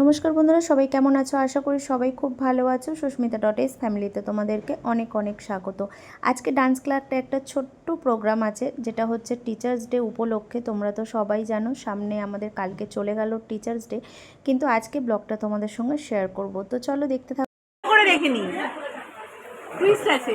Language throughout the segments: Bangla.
নমস্কার বন্ধুরা, সবাই কেমন আছো? আশা করি সবাই খুব ভালো আছো। সুস্মিতা ডট এস ফ্যামিলিতে তোমাদেরকে অনেক অনেক স্বাগত। আজকে ডান্স ক্লাবটা একটা ছোট্ট প্রোগ্রাম আছে, যেটা হচ্ছে টিচার্স ডে উপলক্ষে, তোমরা তো সবাই জানো, সামনে আমাদের কালকে চলে গেল টিচার্স ডে কিন্তু আজকে ব্লগটা তোমাদের সঙ্গে শেয়ার করব। তো চলো দেখতে থাকো করে রেখে নি টুইস্ট আছে।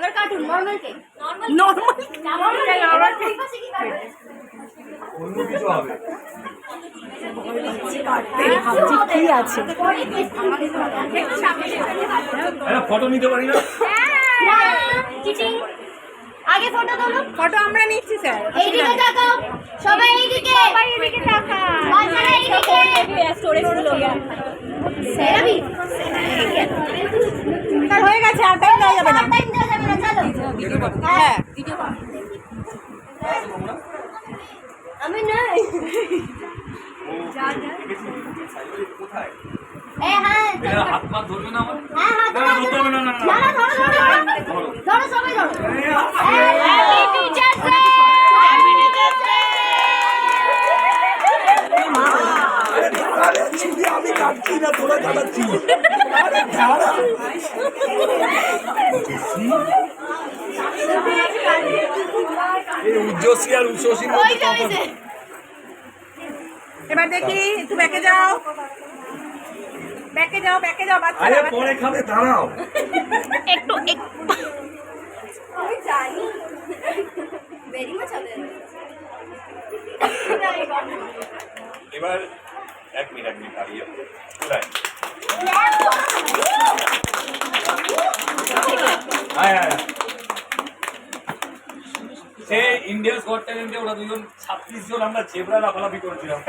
এবার কাটুন normal cake normal normal cake আবার কি অন্য কিছু হবে কি আছে ফটো নিতে পারি না আগে ফটো তোলো ফটো আমরা নিচ্ছি স্যার এইদিকে তাকাও সবাই এইদিকে সবাই এইদিকে তাকাও বাচ্চারা এইদিকে স্টোরেজগুলো সেরাবি স্যার হয়ে গেছে আর টাইম দেওয়া যাবে না। টাইম দেওয়া যাবে না চলো। হ্যাঁ। আমি নাই কোথায় এ হ্যাঁ হাত পা ধরবে না আমার? হ্যাঁ হাত না, না, না, না, না। না না। ধরো ধরো ধরো ধরো। সবাই ধরো। Happy teachers day happy teachers day আমি কাটছি না তোরা কাটাচ্ছি উজ্জসী আর উচ্ছ্বসীর মধ্যে তফাৎ এবার দেখি একটু ব্যাকে যাও। ব্যাকে যাও ব্যাকে যাও আরে পরে খাবে দাঁড়াও। একটু আমি জানি ভেরি মাচ এবার এক মিনিট এক মিনিট দাঁড়িয়ে। সে ইন্ডিয়ার গড ট্যালেন্টে ওরা দুজন ছাব্বিশ জন আমরা জেবরা লাফালাফি করেছিলাম।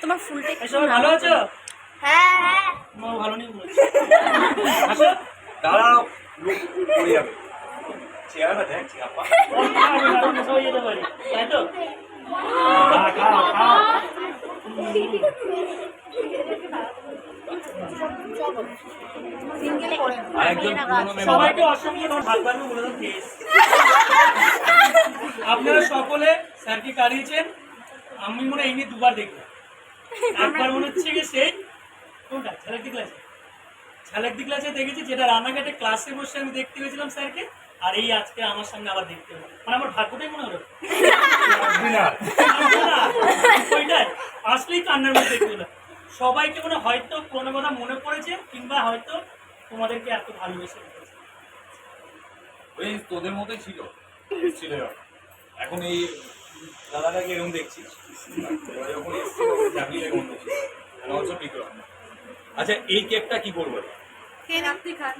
তোমার ফুলটা সবাই ভালো আছো? হ্যাঁ হ্যাঁ। আমার ভালো নেই আসো। দাঁড়াও পড়ে যাবে। চেহারা তাই তো আপনারা সকলে স্যারকে কারিয়েছেন। আমি মনে হয় এই নিয়ে দুবার দেখব। একবার মনে হচ্ছে গিয়ে সেই কোনটা? ঝালেক দি ক্লাসে ঝালেক দি ক্লাসে দেখেছি যেটা রানাঘাটে ক্লাসে বসে আমি দেখতে পেয়েছিলাম স্যারকে। আর এই আজকে আমার সামনে আবার দেখতে হলো মানে আমার ভাগ্যটাই মনে হলো। ওইটাই আসলেই কান্নার মধ্যে দেখতে হলো। সবাইকে মনে হয়তো কোনো কথা মনে পড়েছে কিংবা হয়তো তোমাদেরকে এত ভালোবেসে ওই তোদের মতোই ছিল। ছিল এখন এই দাদাটাকে এরকম দেখছি যখন এরকম। আচ্ছা এই কেকটা কি করব? খেয়ে আপনি খান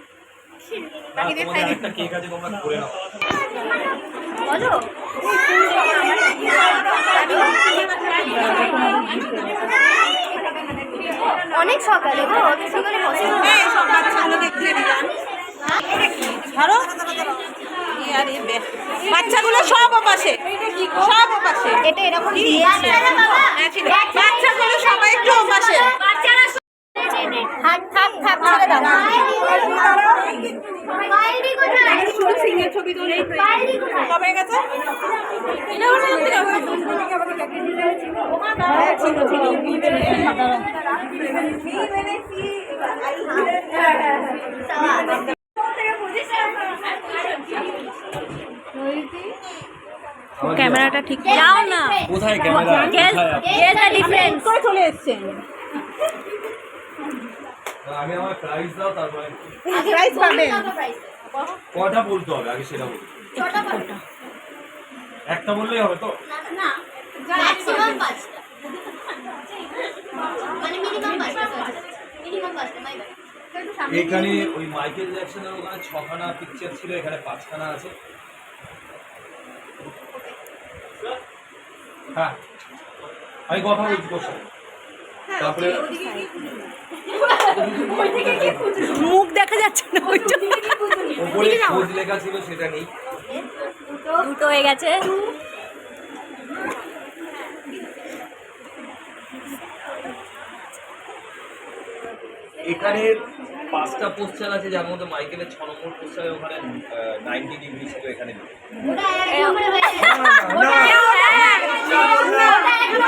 অনেক সকালে গো সকালে। এই সব বাচ্চাগুলো ধরো। আরে বাচ্চাগুলো সব ওপাশে। সব ওপাশে। এটা এরকম দিয়েছে। হ্যাঁ। বাচ্চাগুলো সবাই একটু ওপাশে। থাক থাক থাক ছেড়ে দাও। ছবি তুলে বাইরে কোথায়? কবে গেছে? ক্যামেরাটা ঠিক যাও না। কোথায় ক্যামেরা ডিফারেন্স করে চলে এসছেন আগে আমার প্রাইস দাও তারপরে প্রাইস পাবেন কটা বলতে হবে? আগে সেটা বলতে ছটা পাঁচটা একটা বললেই হবে তো? না ম্যাক্সিমাম পাঁচটা। মানে মিনিমাম পাঁচটা মিনিমাম পাঁচটা মাই এখানে ওই মাইকেল জ্যাকসনের ওখানে ছখানা পিকচার ছিল এখানে পাঁচখানা আছে। হ্যাঁ। আমি কথা বলছি তোর সাথে তারপরে মুখ দেখা যাচ্ছে না ওই জন্য। ওপরে খোঁজ লেখা ছিল সেটা নেই দুটো হয়ে গেছে এখানে পাঁচটা পোস্টার আছে যার মধ্যে মাইকেলের ছ নম্বর পোস্টারে ওখানে নাইনটি ডিগ্রি ছিল এখানে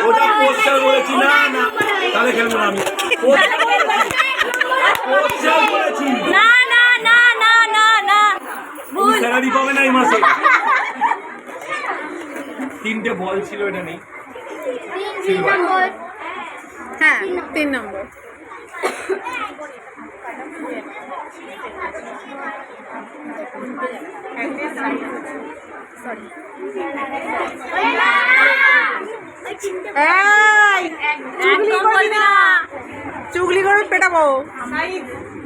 ওটা পোস্টার বলেছি না না। তাহলে খেলব না আমি। পোস্টার বলেছি। না না না না না না। স্যালারি পাবে না এই মাসে। তিনটে বল ছিল এটা নেই। হ্যাঁ তিন নম্বর। চুগলি করবি না। চুগলি করে পেটাবো।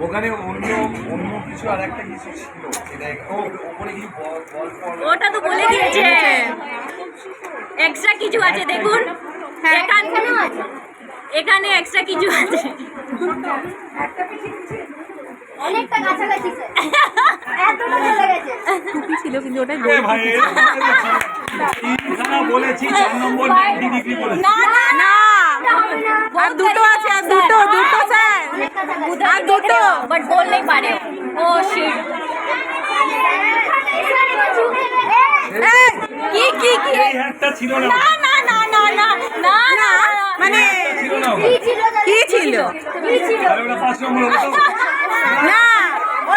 ওখানে অন্য অন্য কিছু আর একটা কিছু ছিল। ওপরে কিছু বল বল ফল ওটা তো বলে দিয়েছে। এক্সট্রা কিছু আছে দেখুন। এখানে এখানে এক্সট্রা কিছু আছে। অনেকটা কাছাকাছি এতটা চলে গেছে। টুপি ছিল কিন্তু ওটা ভাই তিনখানা বলেছি চার নম্বর 90 ডিগ্রি বলেছি না না না আর দুটো আছে আর দুটো দুটো স্যার আর দুটো। বাট বল নাই পারে। ও শিট কি কি কি এই হ্যাটটা ছিল না। না না না না না না মানে কি ছিল কি ছিল? কি ছিল?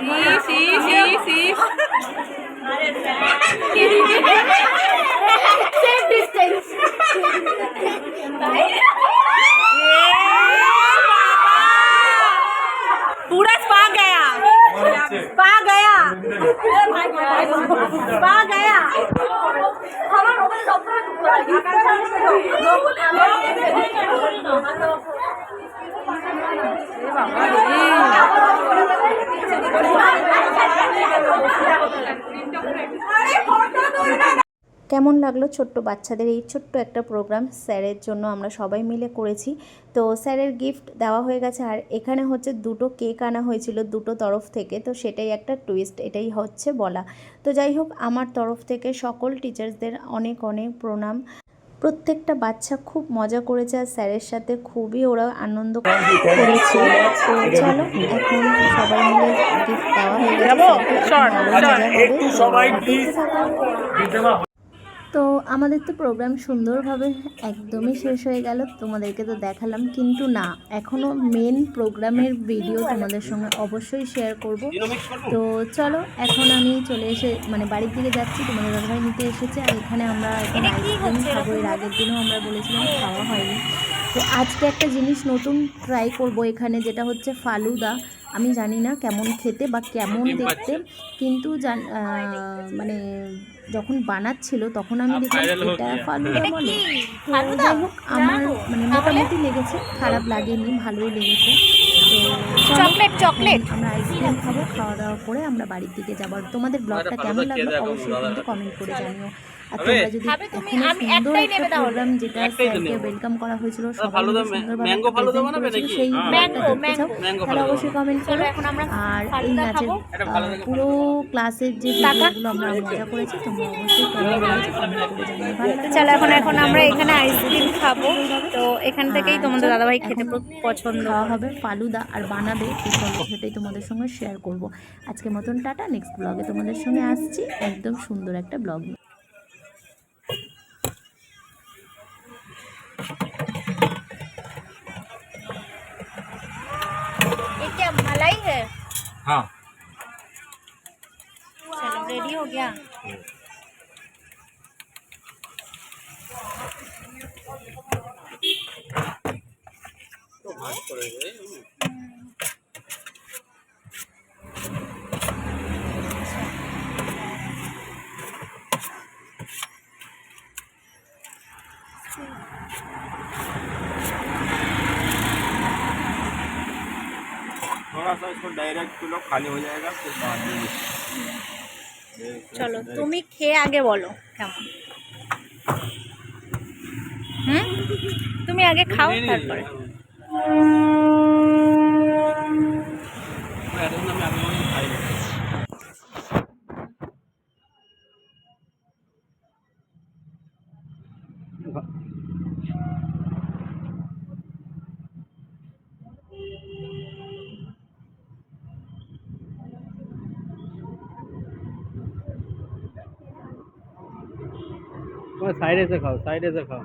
Sim, sim, sim, isso. Sempre tem. কেমন লাগল ছোট্ট বাচ্চাদের? এই ছোট্ট একটা প্রোগ্রাম স্যারের জন্য আমরা সবাই মিলে করেছি। তো স্যারের গিফট দেওয়া হয়ে গেছে আর এখানে হচ্ছে দুটো কেক আনা হয়েছিল দুটো তরফ থেকে। তো সেটাই একটা টুইস্ট এটাই হচ্ছে বলা। তো যাই হোক আমার তরফ থেকে সকল টিচার্সদের অনেক অনেক প্রণাম। প্রত্যেকটা বাচ্চা খুব মজা করেছে আর স্যারের সাথে খুবই ওরা আনন্দ করেছে। তো চলো এখন সবাই মিলে গিফট দেওয়া হয়ে গেছে। তো আমাদের তো প্রোগ্রাম সুন্দরভাবে একদমই শেষ হয়ে গেল। তোমাদেরকে তো দেখালাম কিন্তু না এখনও মেন প্রোগ্রামের ভিডিও তোমাদের সঙ্গে অবশ্যই শেয়ার করব। তো চলো এখন আমি চলে এসে মানে বাড়ির দিকে যাচ্ছি তোমাদের দাদাভাই নিতে এসেছে আর এখানে আমরা এখন আইসক্রিম খাব। এর আগের দিনও আমরা বলেছিলাম খাওয়া হয়নি। তো আজকে একটা জিনিস নতুন ট্রাই করব এখানে যেটা হচ্ছে ফালুদা। আমি জানি না কেমন খেতে বা কেমন দেখতে কিন্তু জান মানে যখন বানাচ্ছিল তখন আমি দেখলাম এটা ফালুদা বলে। তো যাই হোক আমার মানে মোটামুটি লেগেছে খারাপ লাগেনি ভালোই লেগেছে। তো চকলেট চকলেট। আমরা আইসক্রিম খাব খাওয়া দাওয়া করে আমরা বাড়ির দিকে যাব। আর তোমাদের ব্লগটা কেমন লাগল অবশ্যই কিন্তু কমেন্ট করে জানিও। আর তোমরা যদি খাবে তুমি? এখানে আমি সুন্দর একটা প্রোগ্রাম যেটা স্যারকে ওয়েলকাম করা হয়েছিল সবাই সুন্দরভাবে? সেই হ্যাঁ। তাহলে অবশ্যই কমেন্ট করো। আর এই নাচের পুরো ক্লাসের যে আমরা মজা করেছি তোমরা অবশ্যই কমেন্ট করে। জানিয়ে ভালো লাগলে চলো এখন এখন আমরা এখানে আইসক্রিম খাব। তো এখান থেকেই তোমাদের দাদাভাই খেতে পছন্দ হবে ফালুদা আর বানাবে তো চলো সেটাই তোমাদের সঙ্গে শেয়ার করব। আজকের মতন টাটা নেক্সট ব্লগে তোমাদের সঙ্গে আসছি। একদম সুন্দর একটা ব্লগ हाँ। चलो रेडी हो गया? तो डायरेक्ट किलो खाली हो जाएगा फिर बाद में চলো তুমি খেয়ে আগে বলো কেমন হুম তুমি আগে খাও তারপরে সাইডে এসে খাও সাইডে এসে খাও।